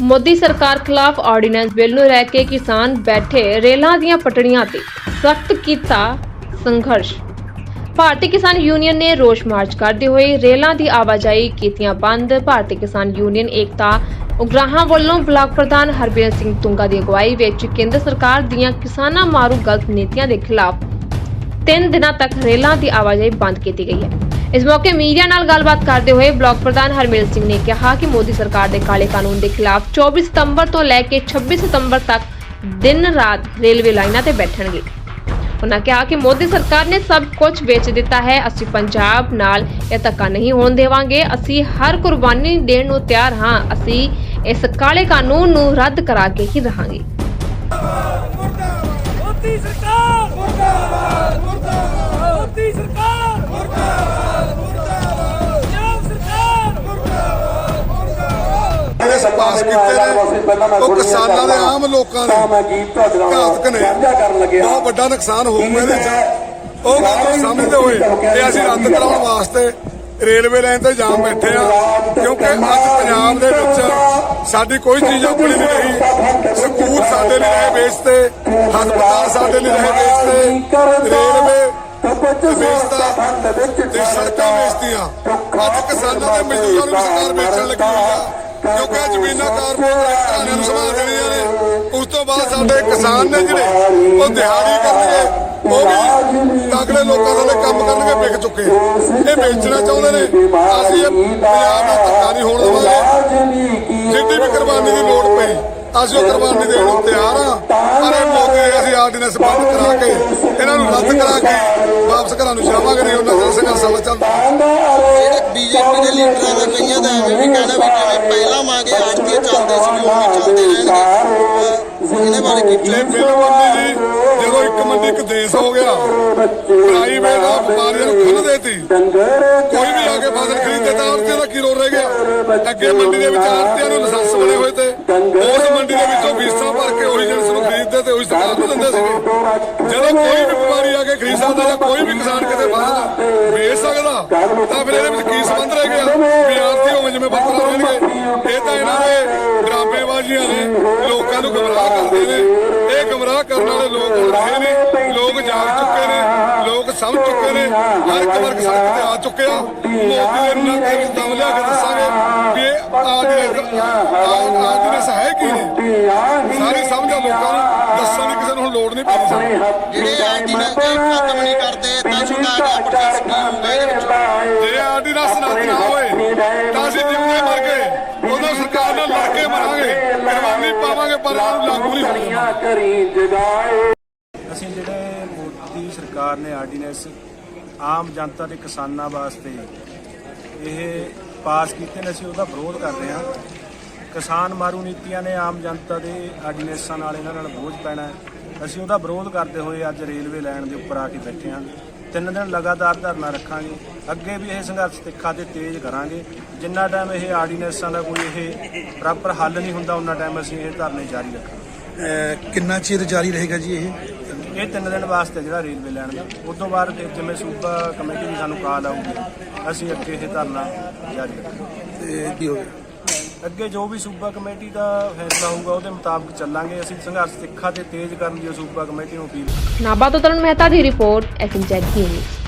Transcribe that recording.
ਮੋਦੀ ਸਰਕਾਰ ਖਿਲਾਫ ordinance bill ਨੂੰ ਲੈ ਕੇ ਕਿਸਾਨ ਬੈਠੇ ਰੇਲਾਂ ਦੀਆਂ ਪਟੜੀਆਂ ਤੇ ਸਖਤ ਕੀਤਾ ਸੰਘਰਸ਼। ਭਾਰਤੀ ਕਿਸਾਨ ਯੂਨੀਅਨ ਨੇ ਰੋਸ ਮਾਰਚ ਕਰਦੇ ਹੋਏ ਰੇਲਾਂ ਦੀ ਆਵਾਜਾਈ ਕੀਤੀਆਂ ਬੰਦ। ਭਾਰਤੀ ਕਿਸਾਨ ਯੂਨੀਅਨ ਏਕਤਾ ਉਗਰਾਹਾਂ ਵੱਲੋਂ ਬਲਾਕ ਪ੍ਰਧਾਨ ਹਰਬੀਰ ਸਿੰਘ ਤੁੰਗਾ ਦੀ ਅਗਵਾਈ ਵਿੱਚ ਕੇਂਦਰ ਸਰਕਾਰ ਦੀਆਂ ਕਿਸਾਨਾਂ ਮਾਰੂ ਗਲਤ ਨੀਤੀਆਂ ਦੇ ਖਿਲਾਫ ਤਿੰਨ ਦਿਨਾਂ ਤੱਕ ਰੇਲਾਂ ਦੀ ਆਵਾਜਾਈ ਬੰਦ ਕੀਤੀ ਗਈ ਹੈ। ਇਸ ਮੌਕੇ ਮੀਡੀਆ ਨਾਲ ਗੱਲਬਾਤ ਕਰਦੇ ਹੋਏ ਬਲਾਕ ਪ੍ਰਧਾਨ ਹਰਮੇਲ ਸਿੰਘ ਨੇ ਕਿਹਾ ਕਿ ਮੋਦੀ ਸਰਕਾਰ ਦੇ ਕਾਲੇ ਕਾਨੂੰਨ ਦੇ ਖਿਲਾਫ 24 ਸਤੰਬਰ ਤੋਂ ਲੈ ਕੇ 26 ਸਤੰਬਰ ਤੱਕ ਦਿਨ ਰਾਤ ਰੇਲਵੇ ਲਾਈਨਾਂ ਤੇ ਬੈਠਣਗੇ। ਉਹਨਾਂ ਕਿਹਾ ਕਿ ਮੋਦੀ ਸਰਕਾਰ ਨੇ ਸਭ ਕੁਝ ਵੇਚ ਦਿੱਤਾ ਹੈ, ਅਸੀਂ ਪੰਜਾਬ ਨਾਲ ਇਹ ਧੱਕਾ ਨਹੀਂ ਹੋਣ ਦੇਵਾਂਗੇ, ਅਸੀਂ ਹਰ ਕੁਰਬਾਨੀ ਦੇਣ ਨੂੰ ਤਿਆਰ ਹਾਂ, ਅਸੀਂ ਇਸ ਕਾਲੇ ਕਾਨੂੰਨ ਨੂੰ ਰੱਦ ਕਰਾ ਕੇ ਹੀ ਰਹਾਂਗੇ। ਮੋਦੀ ਸਰਕਾਰ ਪਾਸ ਕੀਤੇ ਨੇ। ਉਹ ਕਿਸਾਨਾਂ ਦੇ ਆਮ ਲੋਕਾਂ ਦੇ ਘਾਤਕ ਨੇ। ਬਹੁਤ ਵੱਡਾ ਨੁਕਸਾਨ ਹੋਊਗਾ ਇਹਦੇ ਚ। ਉਹ ਗੱਲ ਸਮਝਦੇ ਹੋਏ ਤੇ ਅਸੀਂ ਰੱਦ ਕਰਾਉਣ ਵਾਸਤੇ ਰੇਲਵੇ ਲਾਈਨ ਤੇ ਜਾਮ ਬੈਠੇ ਆ ਕਿਉਂਕਿ ਅੱਜ ਪੰਜਾਬ ਦੇ ਵਿੱਚ ਸਾਡੀ ਕੋਈ ਚੀਜ਼ ਆਪਣੀ ਨਹੀਂ ਰਹੀ। ਸਕੂਲ ਸਾਡੇ ਲਈ ਰਹੇ ਵੇਚਤੇ ਹਸਪਤਾਲ ਸਾਡੇ ਲਈ ਰਹੇ ਵੇਚਤੇ ਰੇਲਵੇ ਤੇ ਸੜਕਾਂ ਵੇਚਤੀਆਂ ਅੱਜ ਕਿਸਾਨਾਂ ਦੇ ਮਜ਼ਦੂਰਾਂ ਨੂੰ ਸਰਕਾਰ ਵੇਚਣ ਲੱਗੀ ਹੋਈ ਆ। ਕਿਉਂਕਿ ਜ਼ਮੀਨਾਂ ਕਾਰਪੋਰੇਟ ਨੂੰ ਸੰਭਾਲ ਦੇਣੀਆਂ ਨੇ ਉਸ ਤੋਂ ਬਾਅਦ ਸਾਡੇ ਕਿਸਾਨ ਨੇ ਜਿਹੜੇ ਉਹ ਦਿਹਾੜੀ ਕਰਨਗੇ ਉਹ ਵੀ ਤਗੜੇ ਲੋਕਾਂ ਦੇ ਕੰਮ ਕਰਨਗੇ ਵਿਕ ਚੁੱਕੇ ਇਹ ਵੇਚਣਾ ਚਾਹੁੰਦੇ ਨੇ ਅਸੀਂ ਇਹ ਪੰਜਾਬ ਦਾ ਧੱਕਾ ਨਹੀਂ ਹੋਣ ਦੇਵਾਂਗੇ। ਜਿੱਡੀ ਵੀ ਕੁਰਬਾਨੀ ਦੀ ਲੋੜ ਪਈ ਅਸੀਂ ਉਹ ਕੁਰਬਾਨੀ ਦੇਣ ਨੂੰ ਤਿਆਰ ਆ ਪਰ ਇਹ ਮੌਕੇ ਅਸੀਂ ਆਰਡੀਨੈਂਸ ਬੰਦ ਕਰਾ ਕੇ ਇਹਨਾਂ ਨੂੰ ਰੱਦ ਕਰਾ ਕੇ ਵਾਪਸ ਘਰਾਂ ਨੂੰ ਜਾਵਾਂਗੇ ਨਹੀਂ ਉਹਨਾਂ ਦਾ ਸੰਘਰਸ਼ ਚੱਲ ਜਿਹੜੇ ਬੀਜੇਪੀ ਦੇ ਲੀਡਰਾਂ ਦਾ ਕਈਆਂ ਦਾ ਐਵੇਂ ਵੀ ਕਹਿਣਾ ਵੀ ਜਿਵੇਂ ਪਹਿਲਾਂ ਮੰਗੇ ਆੜਤੀ ਚੱਲਦੇ ਸੀ ਉਹ ਵੀ ਚੱਲਦੇ ਰਹਿਣਗੇ। ਇਹਦੇ ਬਾਰੇ ਕੀ ਬਿਲਕੁਲ ਨਹੀਂ ਜੀ ਜਦੋਂ ਇੱਕ ਮੰਡੀ ਇੱਕ ਦੇਸ਼ ਹੋ ਗਿਆ ਪ੍ਰਾਈਵੇਟ ਆ ਵਪਾਰੀਆਂ ਨੂੰ ਖੁੱਲ੍ਹ ਦੇਤੀ। ਕੋਈ ਵੀ ਆ ਕੇ ਫਸਲ ਖਰੀਦੇ ਤਾਂ ਆੜਤੀਆਂ ਦਾ ਕੀ ਰੋਲ ਰਹਿ ਗਿਆ। ਅੱਗੇ ਮੰਡੀ ਦੇ ਵਿੱਚ ਆੜਤੀਆਂ ਨੂੰ ਲਾਇਸੈਂਸ ਬਣੇ ਹੋਏ ਤੇ ਉਸ ਮੰਡੀ ਦੇ ਵਿੱਚੋਂ ਫੀਸਾਂ ਭਰ ਕੇ ਉਹੀ ਜਿਨਸ ਨੂੰ ਖਰੀਦਦੇ ਤੇ ਨੂੰ ਦਿੰਦੇ ਸੀਗੇ। ਜਦੋਂ ਕੋਈ ਵੀ ਵਪਾਰੀ ਆ ਕੇ ਖਰੀਦ ਸਕਦਾ ਜਾਂ ਕੋਈ ਵੀ ਕਿਸਾਨ ਕਿਤੇ ਫਸਲ ਵੇਚ ਸਕਦਾ, ਤਾਂ ਫਿਰ ਇਹਦੇ ਵਿੱਚ ਕੀ ਸੰਬੰਧ ਰਹਿ ਗਿਆ? ਵੀ ਆੜਤੀ ਜਿਵੇਂ ਵਰਤਣਾ ਰਹਿਣਗੇ ਇਹ ਤਾਂ ਇਹਨਾਂ ਦੇ ਡਰਾਮੇਬਾਜ਼ੀਆਂ ਨੇ, ਲੋਕਾਂ ਨੂੰ ਗੁੰਮਰਾਹ ਕਰਦੇ ਨੇ। ਇਹ ਗੁੰਮਰਾਹ ਕਰਨ ਵਾਲੇ ਲੋਕ ਹੁਣ ਰਹੇ ਨੇ। ਲੋਕ ਜਾਗ ਚੁੱਕੇ ਨੇ। ਲੋਕ ਸਮਝ ਚੁੱਕੇ ਨੇ। ਹਰ ਇੱਕ ਵਰਗ ਸੜਕ ਤੇ ਆ ਚੁੱਕਿਆ। ਮੋਦੀ ਦੇ ਨਾਂ ਤੇ ਦਮ ਲਿਆ ਕੇ ਦੱਸਾਂਗੇ ਵੀ ਇਹ ਆਰਡੀਨੈਂਸ ਹੈ ਕੀ ਨੇ। ਸਾਰੀ ਸਮਝ ਆ ਲੋਕਾਂ ਨੂੰ। ਦੀ ਕਿਸੇ ਨੂੰ ਲੋੜ ਨਹੀਂ ਪੈਣੀ ਸਾਨੂੰ ਜਿਹੜੇ ਆੜਤੀ ਨੇ ਖਤਮ ਨਹੀਂ ਕਰਦੇ ਤਾਂ ਸਕੀਮ ਦੇ ਵਿੱਚ ਜੇ ਆਰਡੀਨੈਂਸ ਰੱਦ ਨਾ ਹੋਏ ਤਾਂ ਅਸੀਂ ਜਿਉਂਦੇ ਮਰ ਗਏ। ਉਦੋਂ ਸਰਕਾਰ ਨਾਲ ਲੜ ਕੇ ਮਰਾਂਗੇ। ਕੁਰਬਾਨੀ ਪਾਵਾਂਗੇ ਪਰ ਇਹਨੂੰ ਲਾਗੂ ਨਹੀਂ ਹੋਣਾ। ਅਸੀਂ ਜਿਹੜੇ ਮੋਦੀ ਸਰਕਾਰ ਨੇ ਆਰਡੀਨੈਂਸ ਆਮ ਜਨਤਾ ਤੇ ਕਿਸਾਨਾਂ ਵਾਸਤੇ ਇਹ ਪਾਸ ਕੀਤੇ ਨੇ ਅਸੀਂ ਉਹਦਾ ਵਿਰੋਧ ਕਰਦੇ ਹਾਂ। ਕਿਸਾਨ ਮਾਰੂ ਨੀਤੀਆਂ ਨੇ ਆਮ ਜਨਤਾ ਦੇ ਆਰਡੀਨੈਂਸਾਂ ਨਾਲ ਇਹਨਾਂ ਨਾਲ ਬੋਝ ਪੈਣਾ। ਅਸੀਂ ਉਹਦਾ ਵਿਰੋਧ ਕਰਦੇ ਹੋਏ ਅੱਜ ਰੇਲਵੇ ਲਾਈਨ ਦੇ ਉੱਪਰ ਆ ਕੇ ਬੈਠੇ ਹਾਂ। ਤਿੰਨ ਦਿਨ ਲਗਾਤਾਰ ਧਰਨਾ ਰੱਖਾਂਗੇ। ਅੱਗੇ ਵੀ ਇਹ ਸੰਘਰਸ਼ ਤਿੱਖਾ ਤੇ ਤੇਜ਼ ਕਰਾਂਗੇ। ਜਿੰਨਾ ਟਾਈਮ ਇਹ ਆਰਡੀਨੈਂਸਾਂ ਦਾ ਕੋਈ ਇਹ ਪ੍ਰੋਪਰ ਹੱਲ ਨਹੀਂ ਹੁੰਦਾ ਉਹਨਾਂ ਟਾਈਮ ਅਸੀਂ ਇਹ ਧਰਨੇ ਜਾਰੀ ਰੱਖਾਂਗੇ। ਕਿੰਨਾ ਚਿਰ ਜਾਰੀ ਰਹੇਗਾ ਜੀ ਇਹ? ਇਹ ਤਿੰਨ ਦਿਨ ਵਾਸਤੇ ਜਿਹੜਾ ਰੇਲਵੇ ਲੈਣ ਦਾ। ਉਸ ਤੋਂ ਬਾਅਦ ਜਿਵੇਂ ਸੂਬਾ ਕਮੇਟੀ ਦੀ ਸਾਨੂੰ ਕਾਲ ਆਊਗੀ ਅਸੀਂ ਅੱਗੇ ਇਹ ਧਰਨਾ ਜਾਰੀ ਰੱਖਾਂਗੇ। ਤੇ ਕੀ ਹੋਵੇ ਅੱਗੇ ਜੋ ਵੀ ਸੂਬਾ ਕਮੇਟੀ ਦਾ ਫੈਸਲਾ ਹੋਊਗਾ ਉਹਦੇ ਮੁਤਾਬਕ ਚੱਲਾਂਗੇ। ਅਸੀਂ ਸੰਘਰਸ਼ ਤਿੱਖਾ ਤੇ ਤੇਜ਼ ਕਰਨ ਦੀ ਸੂਬਾ ਕਮੇਟੀ ਨੂੰ ਅਪੀਲ ਨਾਬਾ ਤੋਂ ਤਰੁਣ ਮਹਿਤਾ ਦੀ ਰਿਪੋਰਟ ਐਸਐਮਜੈਡ ਨਿਊਜ਼